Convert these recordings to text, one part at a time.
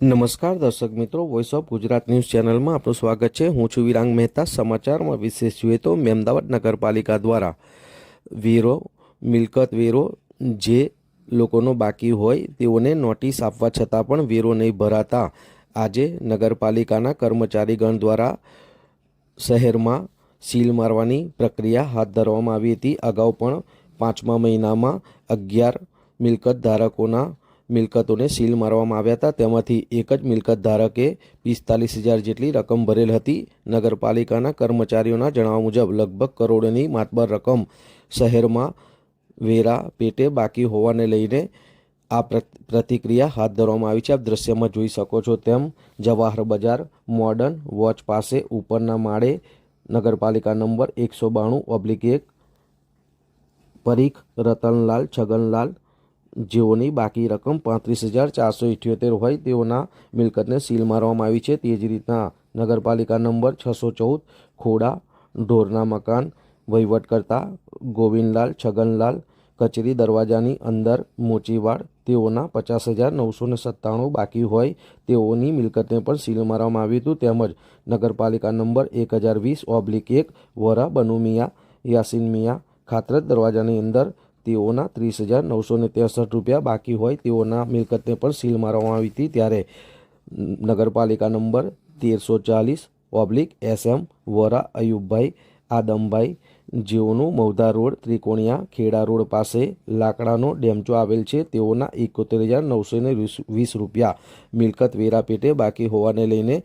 નમસ્કાર દર્શક મિત્રો વોઇસ ઓફ ગુજરાત ન્યૂઝ ચેનલમાં આપનું સ્વાગત છે. હું છું વિરાંગ મહેતા. સમાચારમાં વિશેષ જોઈએ તો અમદાવાદ નગરપાલિકા દ્વારા વેરો, મિલકત વેરો જે લોકોનો બાકી હોય તેઓને નોટિસ આપવા છતાં પણ વેરો નહીં ભરાતા. આજે નગરપાલિકાના કર્મચારીગણ દ્વારા શહેરમાં સીલ મારવાની પ્રક્રિયા હાથ ધરવામાં આવી હતી. અગાઉ પણ પાંચમા મહિનામાં અગિયાર મિલકત ધારકોના મિલકતોને સીલ મારવામાં આવ્યા હતા. તેમાંથી એક જ મિલકત ધારકે પિસ્તાલીસ હજાર જેટલી રકમ ભરેલ હતી. નગરપાલિકાના કર્મચારીઓના જણાવ્યા મુજબ, લગભગ કરોડની માતબર રકમ શહેરમાં વેરા પેટે બાકી હોવાને લઈને આ પ્ર- પ્રતિક્રિયા હાથ ધરવામાં આવી છે. આપ દ્રશ્યમાં જોઈ શકો છો તેમ જવાહર બજાર મોડર્ન વોચ પાસે ઉપરના માળે નગરપાલિકા નંબર એકસો બાણું ઓબ્લિક એક પરીખ રતનલાલ છગનલાલ જેઓની બાકી રકમ પાંત્રીસ હજાર ચારસો ઇઠ્યોતેર હોય તેઓના મિલકતને સીલ મારવામાં આવી છે. તે જ રીતના નગરપાલિકા નંબર છસો ચૌદ, ખોડા, ઢોરના મકાન, વહીવટકર્તા, ગોવિંદલાલ, છગનલાલ, કચેરી દરવાજાની અંદર મોચીવાડ, તેઓના પચાસ હજાર નવસો ને સત્તાણું બાકી હોય તેઓની મિલકતને પણ સીલ મારવામાં આવ્યું હતું. તેમજ નગરપાલિકા નંબર એક હજાર વીસ ઓબ્લિક એક, વરા બનુમિયા યાસીન મિયા ખાતરત દરવાજાની અંદર તેઓના ત્રીસ હજાર નવસો ને ત્રેસઠ રૂપિયા બાકી હોય તેઓના મિલકતને પણ સીલ મારવામાં આવી હતી ત્યારે નગરપાલિકા નંબર તેરસો ચાલીસ ઓબ્લિક એસએમ વોરા અયુબભાઈ આદમભાઈ જેઓનું મૌધા રોડ ત્રિકોણિયા ખેડા રોડ પાસે લાકડાનો ડેમચો આવેલ છે તેઓના એકોતેર હજાર નવસો ને વીસ- રૂપિયા મિલકત વેરા પેટે બાકી હોવાને લઈને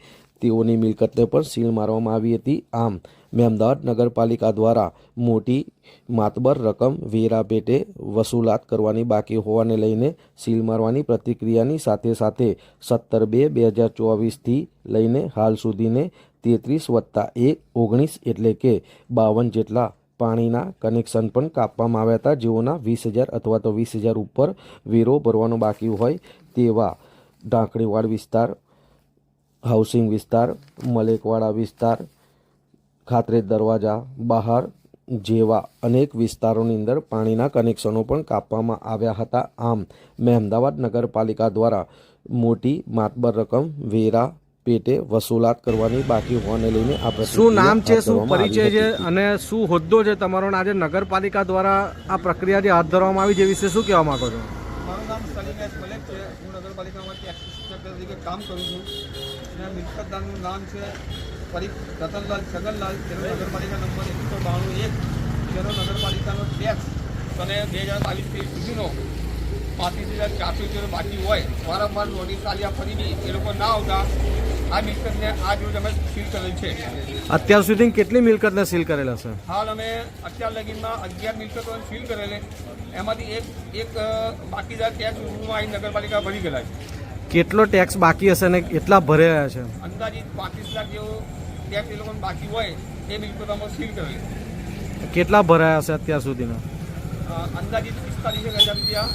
તેઓની મિલકતને પણ સીલ મારવામાં આવી હતી. આમ મહેમદાવાદ નગરપાલિકા દ્વારા મોટી માતબર રકમ વેરા પેટે વસૂલાત કરવાની બાકી હોવાને લઈને સીલ મારવાની પ્રતિક્રિયાની સાથે સાથે સત્તર બે બે હજાર ચોવીસથી લઈને હાલ સુધીને તેત્રીસ વત્તા એક ઓગણીસ એટલે કે બાવન જેટલા પાણીના કનેક્શન પણ કાપવામાં આવ્યા હતા. જેઓના વીસ હજાર અથવા તો વીસ હજાર ઉપર વેરો ભરવાનો બાકી હોય તેવા ઢાંકણીવાડ વિસ્તાર, હાઉસિંગ વિસ્તાર, મલેકવાડા વિસ્તાર ખાતરેજ દરવાજા બહાર જેવા અનેક વિસ્તારોની અંદર પાણીના કનેક્શનો પણ કાપવામાં આવ્યા હતા. આમ મેં અમદાવાદ નગરપાલિકા દ્વારા મોટી માતબર રકમ વેરા પેટે વસૂલાત કરવાની બાકી હોવાને લઈને આ શું નામ છે? શું પરિચય છે? અને શું હોદ્દો છે તમારો? આજે નગરપાલિકા દ્વારા આ પ્રક્રિયા જે હાથ ધરવામાં આવી છે વિશે શું કહેવા માંગો છો? મારું નામ સલીમ મલેક છે. હું નગરપાલિકામાં ટેક્સ તરીકે કામ કરું છું. અને મિલકતદારનું નામ છે પરીખ રતનલાલ છગનલાલ જેનો નગરપાલિકા નંબર એકસો બાણું એક જેનો નગરપાલિકાનો ટેક્સ અને બે હજાર બાવીસ ત્રેવીસ સુધીનો પાંત્રીસ હજાર ચારસો જેનો બાકી હોય વારંવાર નોટિસ આલ્યા ફરી બી એ લોકો ના આવતા. આ મિલકતને આ રોજ અમે સીલ કરેલ છે. અત્યાર સુધી કેટલી મિલકતને સીલ કરેલા છે? હાલ અમે અત્યાર લગીનમાં અગિયાર મિલકતો સીલ કરેલી. એમાંથી એક એક બાકીદાર ટેક્સ અહીં નગરપાલિકા ભરી ગયેલા છે. કેટલો ટેક્સ બાકી હશે ને કેટલા ભરેલા છે? અંદાજિત પાંત્રીસ લાખ જેવો ટેક્સ એ લોકોને બાકી હોય એ મિલકતો અમે સીલ કરેલી કેટલા ભરાયા હશે અત્યાર સુધીના અંદાજિત પિસ્તાલીસ હજાર રૂપિયા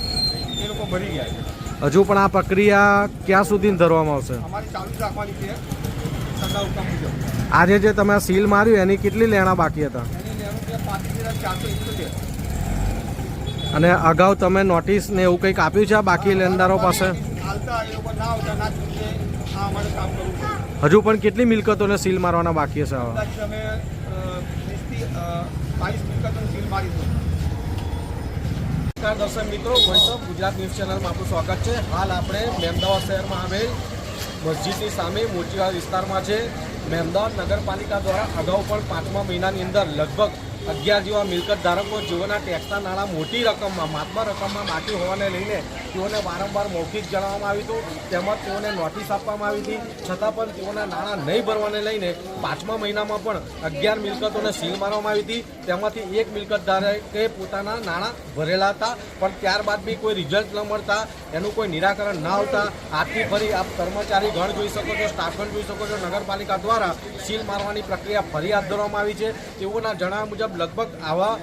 એ લોકો ભરી ગયા છે. હજુ પણ આ પ્રક્રિયા ક્યાં સુધી ધરવામાં આવશે? અમારી ચાલુ રાખવાની છે સત્તા હુકમ મુજબ. આજે જે તમે સીલ માર્યું એની કેટલી લેણા બાકી હતા? અને અગાઉ તમે નોટિસ ને એવું કંઈક આપ્યું છે બાકી લેણદારો પાસે? હાલતા એ લોકો ના આવતા ના આ અમારે કામ કરવું હજુ પણ કેટલી મિલકતોને સીલ મારવાના બાકી હશે હવે નમસ્કાર દર્શક મિત્રો વોઇસ ગુજરાત ન્યૂઝ ચેનલમાં આપનું સ્વાગત છે. હાલ આપણે મહેમદાવાદ શહેરમાં આવેલ મસ્જિદની સામે મોચીવાડ વિસ્તારમાં છે. મહેમદાવાદ નગરપાલિકા દ્વારા અગાઉ પણ પાંચમા મહિનાની અંદર લગભગ અગિયાર જેવા મિલકત ધારકો જેઓના ટેક્સના નાણાં મોટી રકમમાં માતબર રકમમાં બાકી હોવાને લઈને તેઓને વારંવાર મૌખિક જણાવવામાં આવ્યું હતું. તેમજ તેઓને નોટિસ આપવામાં આવી હતી. છતાં પણ તેઓના નાણાં નહીં ભરવાને લઈને પાંચમા મહિનામાં પણ અગિયાર મિલકતોને સીલ મારવામાં આવી હતી. તેમાંથી એક મિલકત ધારકે પોતાના નાણાં ભરેલા હતા, પણ ત્યારબાદ બી કોઈ રિઝલ્ટ ન મળતા, એનું કોઈ નિરાકરણ ન આવતા. આજથી ફરી આપ કર્મચારી ગણ જોઈ શકો છો સ્ટાફન જોઈ શકો છો. નગરપાલિકા દ્વારા સીલ મારવાની પ્રક્રિયા ફરી હાથ ધરવામાં આવી છે. તેઓના જણાવ્યા મુજબ લગભગ આવા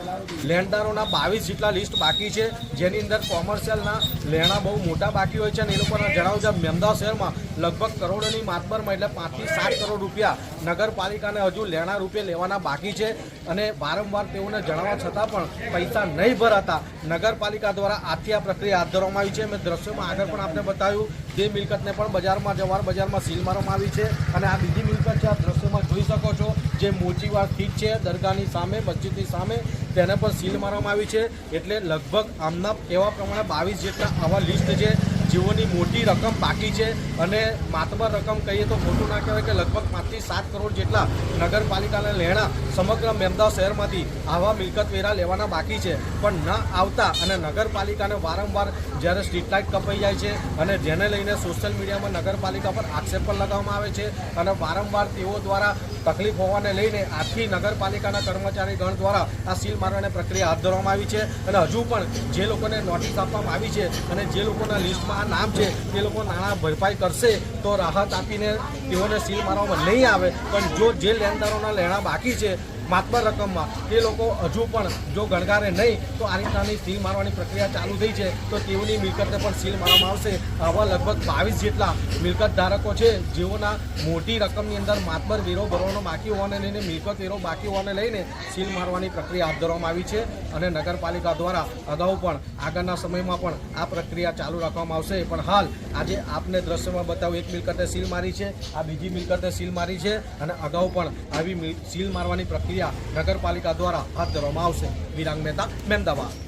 લેણદારોના બાવીસ જેટલા લિસ્ટ બાકી છે, જેની અંદર કોમર્શિયલના લેણા બહુ મોટા બાકી હોય છે અને એ લોકોના જણાવ્યું છે મહેમદાવાદ શહેરમાં લગભગ કરોડોની માતબરમાં એટલે પાંચથી સાત કરોડ રૂપિયા નગરપાલિકાને હજુ લેણા રૂપે લેવાના બાકી છે અને વારંવાર તેઓને જણાવવા છતાં પણ પૈસા નહીં ભરાતા નગરપાલિકા દ્વારા આથી આ પ્રક્રિયા હાથ ધરવામાં આવી છે. મેં દ્રશ્યોમાં આગળ પણ આપને બતાવ્યું તે મિલકતને પણ બજારમાં જવાર બજારમાં સીલ મારવામાં આવી છે. અને આ બીજી મિલકત છે આ દ્રશ્યમાં જોઈ શકો છો, જે મોચીવાડ ઠીક છે, દરગાહની સામે, મસ્જિદની સામે, તેને પણ સીલ મારવામાં આવી છે. એટલે લગભગ આમના એવા પ્રમાણે બાવીસ જેટલા આવા લિસ્ટ છે. જેઓની મોટી રકમ બાકી છે અને માતબર રકમ કહીએ તો ખોટું ના કહેવાય કે લગભગ પાંચથી સાત કરોડ જેટલા નગરપાલિકાના લેણા સમગ્ર મહેમદાવાદ શહેરમાંથી આવા મિલકત વેરા લેવાના બાકી છે. પણ ન આવતા અને નગરપાલિકાને વારંવાર જ્યારે સ્ટ્રીટ લાઇટ કપાઈ જાય છે અને જેને લઈને સોશિયલ મીડિયામાં નગરપાલિકા પર આક્ષેપ પણ લગાવવામાં આવે છે અને વારંવાર તેઓ દ્વારા તકલીફ હોવાને લઈને આજથી નગરપાલિકાના કર્મચારી ગણ દ્વારા આ સીલ મારવાની પ્રક્રિયા હાથ ધરવામાં આવી છે અને હજુ પણ જે લોકોને નોટિસ આપવામાં આવી છે અને જે લોકોના લિસ્ટમાં નામ છે તે લોકો નાણાં ભરપાઈ કરશે તો રાહત આપીને તેઓને સીલ મારવામાં નહીં આવે. પણ જો જે લેણદારોના લેણા બાકી છે માતબર રકમમાં. તે લોકો હજુ પણ જો ગણગારે નહીં, તો આ રીતનાની સીલ મારવાની પ્રક્રિયા ચાલુ થઈ છે. તો તેઓની મિલકતને પણ સીલ મારવામાં આવશે. આવા લગભગ બાવીસ જેટલા મિલકત ધારકો છે, જેઓના મોટી રકમની અંદર માતબર વેરો ભરવાનો બાકી હોવાને લઈને, મિલકત વેરો બાકી હોવાને લઈને સીલ મારવાની પ્રક્રિયા હાથ ધરવામાં આવી છે. અને નગરપાલિકા દ્વારા અગાઉ પણ, આગળના સમયમાં પણ આ પ્રક્રિયા ચાલુ રાખવામાં આવશે. પણ હાલ, આજે આપને દ્રશ્યમાં બતાવું, એક મિલકતે સીલ મારી છે, આ બીજી મિલકતે સીલ મારી છે. અને અગાઉ પણ આવી સીલ મારવાની પ્રક્રિયા નગરપાલિકા દ્વારા હાથ ધરવામાં આવશે. વિરાંગ મહેતા મહેમદાવાદ